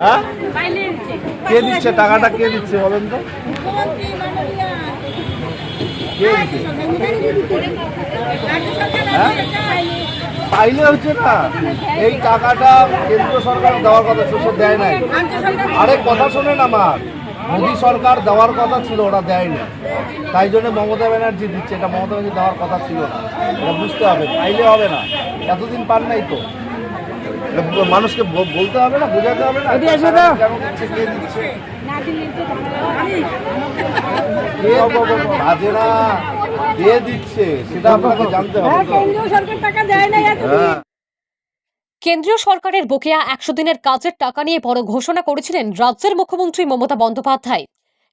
হ্যাঁ? কে দিচ্ছে? টাকাটা কে দিচ্ছে বলেন তো? হ্যাঁ? পাইলে হচ্ছে না। এই টাকাটা কেন্দ্র সরকার দেওয়ার কথা ছিল সে দেয় নাই। আরে কথা শোনেন আমার। মোদী সরকার দেওয়ার কথা ছিল ওরা দেয়নি তাই জন্য মমতা ব্যানার্জি দিচ্ছে এটা মমতা ব্যানার্জি দেওয়ার কথা ছিল না। এটা বুঝতে হবে পাইলে হবে না। এতদিন পান নাই তো। মানুষকে বলতে হবে না বোঝাতে হবে না। বাজে না কে দিচ্ছে সেটা আপনাকে জানতে হবে কেন্দ্রীয় সরকার টাকা দেয় না হ্যাঁ। কেন্দ্রীয় সরকারের বকেয়া একশো দিনের কাজের টাকা নিয়ে বড় ঘোষণা করেছিলেন রাজ্যের মুখ্যমন্ত্রী মমতা বন্দ্যোপাধ্যায়।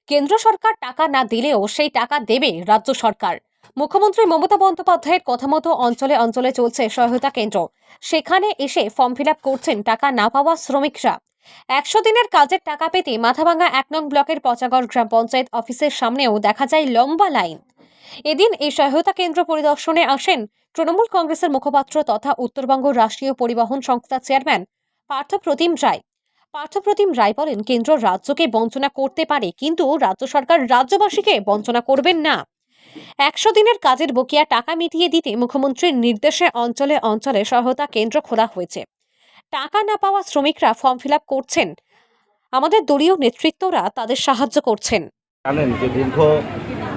কেন্দ্র সরকার টাকা না দিলেও সেই টাকা দেবে রাজ্য সরকার। মুখ্যমন্ত্রী মমতা বন্দ্যোপাধ্যায়ের কথা মতো অঞ্চলে অঞ্চলে চলছে সহায়তা কেন্দ্র। সেখানে এসে ফর্ম ফিল করছেন টাকা না পাওয়া শ্রমিকরা। একশো দিনের কাজের টাকা পেতে মাথাভাঙ্গা এক নং ব্লকের পচাগড় গ্রাম পঞ্চায়েত অফিসের সামনেও দেখা যায় লম্বা লাইন। এদিন এই সহায়তা কেন্দ্র পরিদর্শনে আসেন তৃণমূল কংগ্রেসের মুখপাত্র তথা উত্তরবঙ্গ রাষ্ট্রীয় পরিবহন সংস্থার চেয়ারম্যান পার্থপ্রতিম রায়। পার্থপ্রতিম রায় বলেন, কেন্দ্র রাজ্যকে বঞ্চনা করতে পারে, কিন্তু রাজ্য সরকার রাজ্যবাসীকে বঞ্চনা করবেন না। একশো দিনের কাজের বকেয়া টাকা মিটিয়ে দিতে মুখ্যমন্ত্রীর নির্দেশে অঞ্চলে অঞ্চলে সহায়তা কেন্দ্র খোলা হয়েছে। টাকা না পাওয়া শ্রমিকরা ফর্ম ফিল করছেন। আমাদের দলীয় নেতৃত্বরা তাদের সাহায্য করছেন। জানেন যে দীর্ঘ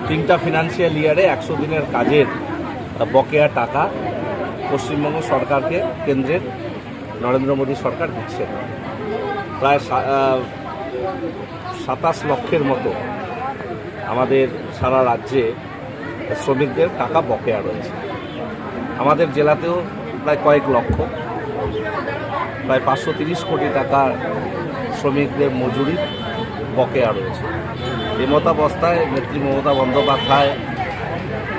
তিনটা ফিনান্সিয়াল ইয়ারে একশো দিনের কাজের বকেয়া টাকা পশ্চিমবঙ্গ সরকারকে, কেন্দ্রের নরেন্দ্র মোদী সরকার দিচ্ছে। প্রায় সাতাশ লক্ষের মতো আমাদের সারা রাজ্যে শ্রমিকদের টাকা বকেয়া রয়েছে। আমাদের জেলাতেও প্রায় কয়েক লক্ষ, প্রায় পাঁচশো তিরিশ কোটি টাকা শ্রমিকদের মজুরি বকেয়া রয়েছে। এমতাবস্থায় নেত্রী মমতা বন্দ্যোপাধ্যায়,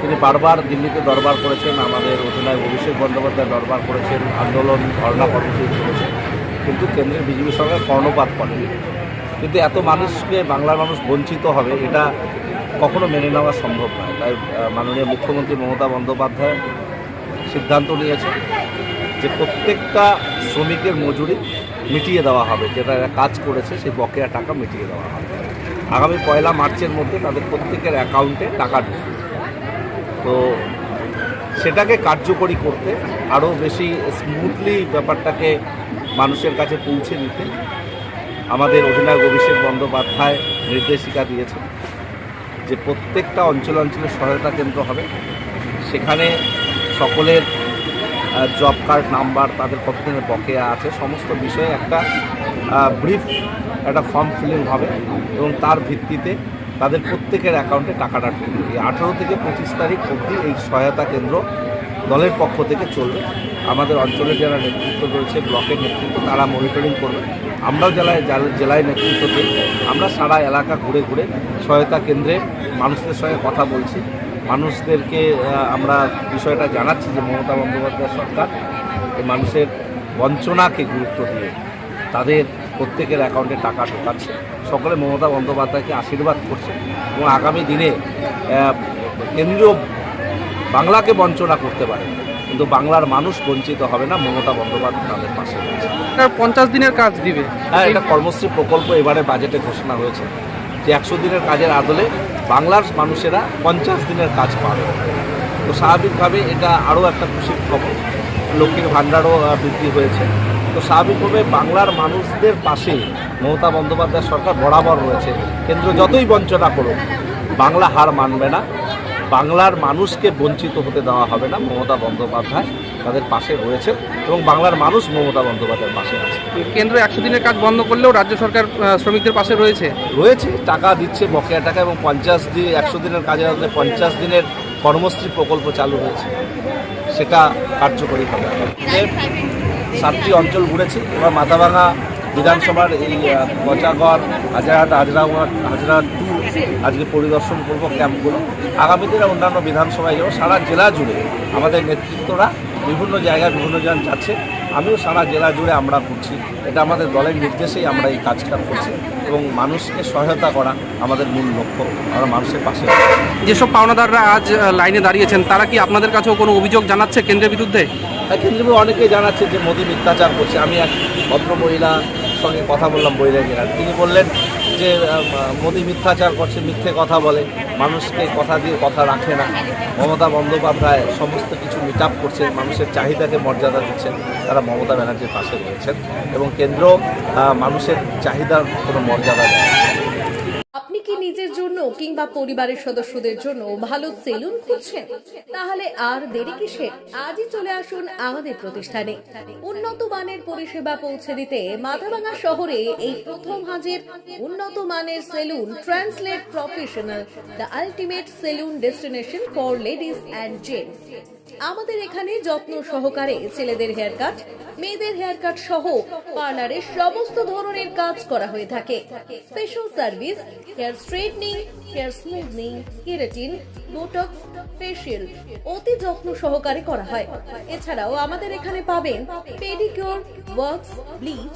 তিনি বারবার দিল্লিতে দরবার করেছেন, আমাদের অধিনায়ক অভিষেক বন্দ্যোপাধ্যায় দরবার করেছেন, আন্দোলন, ধর্ণা কর্মসূচি করেছেন, কিন্তু কেন্দ্রের বিজেপি সরকার কর্ণপাত করেনি। কিন্তু এত মানুষকে, বাংলার মানুষ বঞ্চিত হবে, এটা কখনো মেনে নেওয়া সম্ভব নয়। তাই মাননীয় মুখ্যমন্ত্রী মমতা বন্দ্যোপাধ্যায় সিদ্ধান্ত নিয়েছে যে প্রত্যেকটা শ্রমিকের মজুরি মিটিয়ে দেওয়া হবে। যেটা কাজ করেছে, সেই বকেয়া টাকা মিটিয়ে দেওয়া হবে। আগামী পয়লা মার্চের মধ্যে তাদের প্রত্যেকের অ্যাকাউন্টে টাকা ঢুকবে। তো সেটাকে কার্যকরী করতে আরও বেশি স্মুথলি ব্যাপারটাকে মানুষের কাছে পৌঁছে দিতে আমাদের অধিনায়ক অভিষেক বন্দ্যোপাধ্যায় নির্দেশিকা দিয়েছে যে প্রত্যেকটা অঞ্চল অঞ্চলে সহায়তা কেন্দ্র হবে, সেখানে সকলের জব কার্ড নাম্বার তাদের কতদিনের বকেয়া আছে, সমস্ত বিষয়ে একটা ব্রিফ একটা ফর্ম ফিলিং হবে এবং তার ভিত্তিতে তাদের প্রত্যেকের অ্যাকাউন্টে টাকাটা ঢুকবে। আঠেরো থেকে পঁচিশ তারিখ অবধি এই সহায়তা কেন্দ্র দলের পক্ষ থেকে চলবে। আমাদের অঞ্চলে যারা নেতৃত্ব রয়েছে, ব্লকের নেতৃত্ব, তারা মনিটরিং করবে। আমরাও জেলায় জেলায় নেতৃত্ব দিই। আমরা সারা এলাকা ঘুরে ঘুরে সহায়তা কেন্দ্রে মানুষদের সঙ্গে কথা বলছি। মানুষদেরকে আমরা বিষয়টা জানাচ্ছি যে মমতা বন্দ্যোপাধ্যায় সরকার মানুষের বঞ্চনাকে গুরুত্ব দিয়ে তাদের প্রত্যেকের অ্যাকাউন্টে টাকা ঢোকাচ্ছে। সকলে মমতা বন্দ্যোপাধ্যায়কে আশীর্বাদ করছে। এবং আগামী দিনে কেন্দ্রীয় বাংলাকে বঞ্চনা করতে পারে। কিন্তু বাংলার মানুষ বঞ্চিত হবে না মমতা বন্দ্যোপাধ্যায় তাদের পাশে রয়েছে। পঞ্চাশ দিনের কাজ দিবে। হ্যাঁ এটা কর্মশ্রী প্রকল্প এবারে বাজেটে ঘোষণা হয়েছে। যে একশো দিনের কাজের আদলে বাংলার মানুষেরা পঞ্চাশ দিনের কাজ পাবে। তো স্বাভাবিকভাবে এটা আরও একটা খুশির খবর। লক্ষ্মীর ভাণ্ডারও বৃদ্ধি হয়েছে। তো স্বাভাবিকভাবে বাংলার মানুষদের পাশে মমতা বন্দ্যোপাধ্যায় সরকার বরাবর রয়েছে। কেন্দ্র যতই বঞ্চনা করুক বাংলা হার মানবে না। বাংলার মানুষকে বঞ্চিত হতে দেওয়া হবে না মমতা বন্দ্যোপাধ্যায় তাদের পাশে রয়েছে এবং বাংলার মানুষ মমতা বন্দ্যোপাধ্যায়ের পাশে আছে। কেন্দ্র একশো দিনের কাজ বন্ধ করলেও রাজ্য সরকার শ্রমিকদের পাশে রয়েছে? রয়েছে টাকা দিচ্ছে বকেয়া টাকা এবং পঞ্চাশ দিন একশো দিনের কাজের মধ্যে পঞ্চাশ দিনের কর্মশ্রী প্রকল্প চালু হয়েছে। সেটা কার্যকরী হবে। সাতটি অঞ্চল ঘুরেছি। এবার মাথাভাঙা বিধানসভার এই আহ, হাজারহাট হাজরা হাজরাট টু আজকে পরিদর্শন করব ক্যাম্পগুলো। আগামী দিনে অন্যান্য বিধানসভায় যাব। সারা জেলা জুড়ে আমাদের নেতৃত্বরা বিভিন্ন জায়গায় বিভিন্ন জন যাচ্ছে। আমিও সারা জেলা জুড়ে আমরা করছি এটা আমাদের দলের নির্দেশেই আমরা এই কাজটা করছি। এবং মানুষকে সহায়তা করা আমাদের মূল লক্ষ্য। আমরা মানুষের পাশে যেসব পাওনাদাররা আজ লাইনে দাঁড়িয়েছেন তারা কি আপনাদের কাছেও কোনো অভিযোগ জানাচ্ছে কেন্দ্রের বিরুদ্ধে? তাই কেন্দ্রীয় অনেকেই জানাচ্ছে যে মোদী মিথ্যাচার করছে। আমি এক ভদ্র মহিলা সঙ্গে কথা বললাম বৈরাগীরা তিনি বললেন যে মোদী মিথ্যাচার করছে, মিথ্যে কথা বলে, মানুষকে কথা দিয়ে কথা রাখে না। মমতা বন্দ্যোপাধ্যায় সমস্ত কিছু মিট আপ করছে, মানুষের চাহিদাকে মর্যাদা দিচ্ছেন, তারা মমতা ব্যানার্জির পাশে রয়েছেন এবং কেন্দ্র মানুষের চাহিদার কোনো মর্যাদা দেয় জন্য কিংবা পরিবারের সদস্যদের জন্য ভালো সেলুন খুঁজছেন? তাহলে আর দেরি কিসে? আজই চলে আসুন আমাদের প্রতিষ্ঠানে। উন্নত মানের পরিষেবা পৌঁছে দিতে মাথাভাঙা শহরে এই প্রথম হাজির উন্নত মানের salon translate professional, the ultimate salon destination for ladies and gents. আমাদের এখানে যত্ন সহকারে ছেলেদের হেয়ার কাট, মেয়েদের হেয়ার কাট সহ পার্লারের সমস্ত ধরনের কাজ করা হয়ে থাকে। Special service, hair straightening hair smoothing keratin botox facial অতি যত্ন সহকারে করা হয়। এছাড়াও আমাদের এখানে পাবেন pedicure works bleach